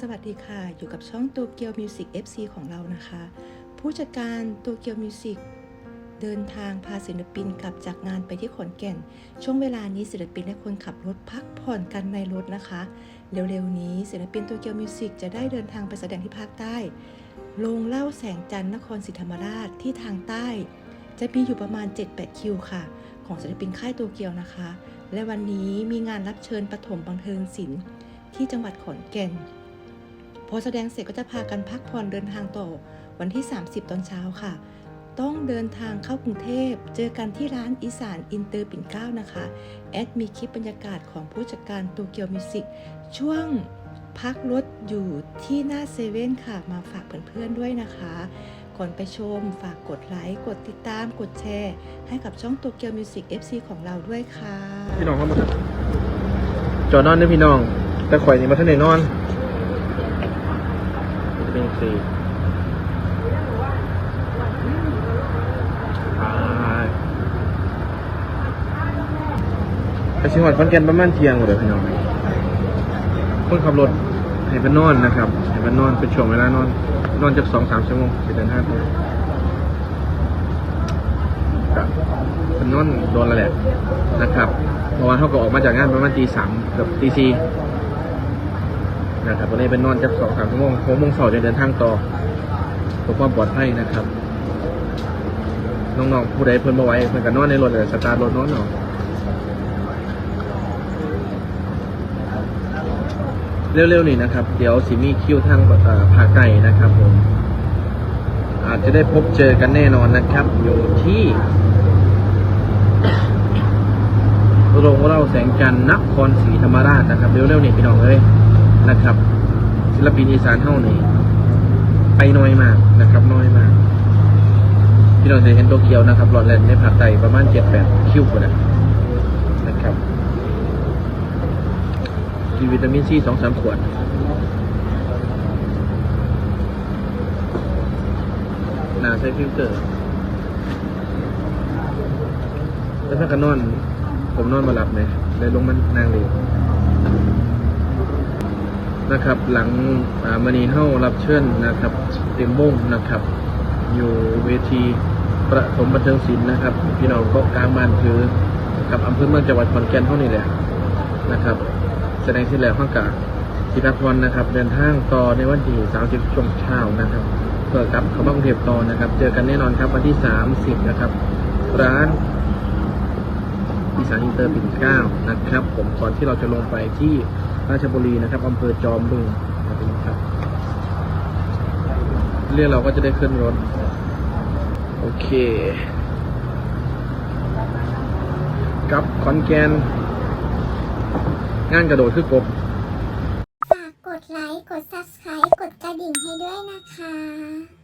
สวัสดีค่ะ อยู่กับช่องตัวเกียวมิวสิก FC ของเรานะคะ ผู้จัดการตัวเกียวมิวสิกเดินทางพาศิลปินกลับจากงานไปที่ขอนแก่น ช่วงเวลานี้ศิลปินและคนขับรถพักผ่อนกันในรถนะคะ เร็วๆนี้ศิลปินตัวเกียวมิวสิกจะได้เดินทางไปแสดงที่ภาคใต้โรงเล่าแสงจันทร์นครศรีธรรมราชที่ทางใต้ จะมีอยู่ประมาณ 7-8 คิวค่ะ ของศิลปินค่ายตัวเกียวนะคะ และวันนี้มีงานรับเชิญปฐมบังเทิงศิลป์ที่จังหวัดขอนแก่น พอแสดงเสร็จก็จะพากันพักผ่อนเดินทางต่อวันที่ 30 ตอนเช้าค่ะ ต้องเดินทางเข้ากรุงเทพ เจอกันที่ร้านอีสานอินเตอร์ปิ่นเกล้านะคะ แอดมีคลิปบรรยากาศของผู้จัดการโตเกียวมิวสิกช่วงพักรถอยู่ที่หน้าเซเว่นค่ะ มาฝากเพื่อนๆด้วยนะคะ ก่อนไปชมฝากกดไลค์ กดติดตาม กดแชร์ ให้กับช่องโตเกียวมิวสิก FC ของเราด้วยค่ะ พี่น้องเข้ามาจอนอนเด้อพี่น้อง แต่ข่อยนี่มาท่านไหนนอน ป็นสีไปชิงหวัดขอนแก่นประมาณเที่ยงเลยพี่น้องคนขับรถให้เป็นนอนนะครับให้เป็นนอนเป็นช่วงเวลานอนนอนจากสองสามชั่วโมงไปเดินห้าตัวครับเป็นนอนโดนแล้วแหละนะครับเพราะว่าเขาก็ออกมาจากงานประมาณตีสามกับตีสี่ นะครับวันนี้เป็นนอนจักสองสามชั่วโมงหกโมงเสาร์จะเดินทางต่อเพื่อความปลอดภัยนะครับน้องๆผู้ใดเพิ่นมาไว้เพิ่นก็นอนในรถเลยสตาร์ทรถนอนเนาะเร็วๆนี่นะครับ เดี๋ยวสิมีคิวทางเอ่าคใต้นะครับผมอาจจะได้พบเจอกันแน่นอนนะครับ อยู่ที่โรงเล่าแสงจันทร์นครศรีธรรมราชนะครับ เร็วๆนี่พี่น้องเอ้ย นะครับ ศิลปินอีสานเท่านี้ไปน้อยมากนะครับน้อยมาก พี่น้องจะเห็นโตเกียวนะครับหลอดแลนด์ในภาคใต้ประมาณเจ็ดแปดคิวคนนะนะครับกินวิตามินซีสองสามขวดหนาใช้ฟิลเตอร์แล้วถ้ากันนอน ผมนอนมาหลับเลยเลยลงมันนางเลย นะครับ หลังมานีเฮ้ารับเชิญนะครับเต็มวงนะครับ อยู่เวทีประถมบันเทิงศิลป์นะครับ พี่น้องก็กลางบ้านคือกับอำเภอเมืองจังหวัดขอนแก่นเท่านี้แหละนะครับ แสดงที่แล้วข้างกาที่พักวันนะครับ เดินทางต่อในวันที่30ช่วงเช้านะครับเพื่อกลับเข้ามากรุงเทพต่อนะครับ เจอกันแน่นอนครับวันที่ 30 นะครับ ร้านอีสานอินเตอร์ปิ่นเก้านะครับ ผมก่อนที่เราจะลงไปที่ ราชบุรีนะครับอำเภอจอมบึงนะครับเรียกเราก็จะได้ขึ้นรถ โอเคกับขอนแกน งานกระโดดคือกบฝากกดไลค์ กด Subscribe กดกระดิ่งให้ด้วยนะคะ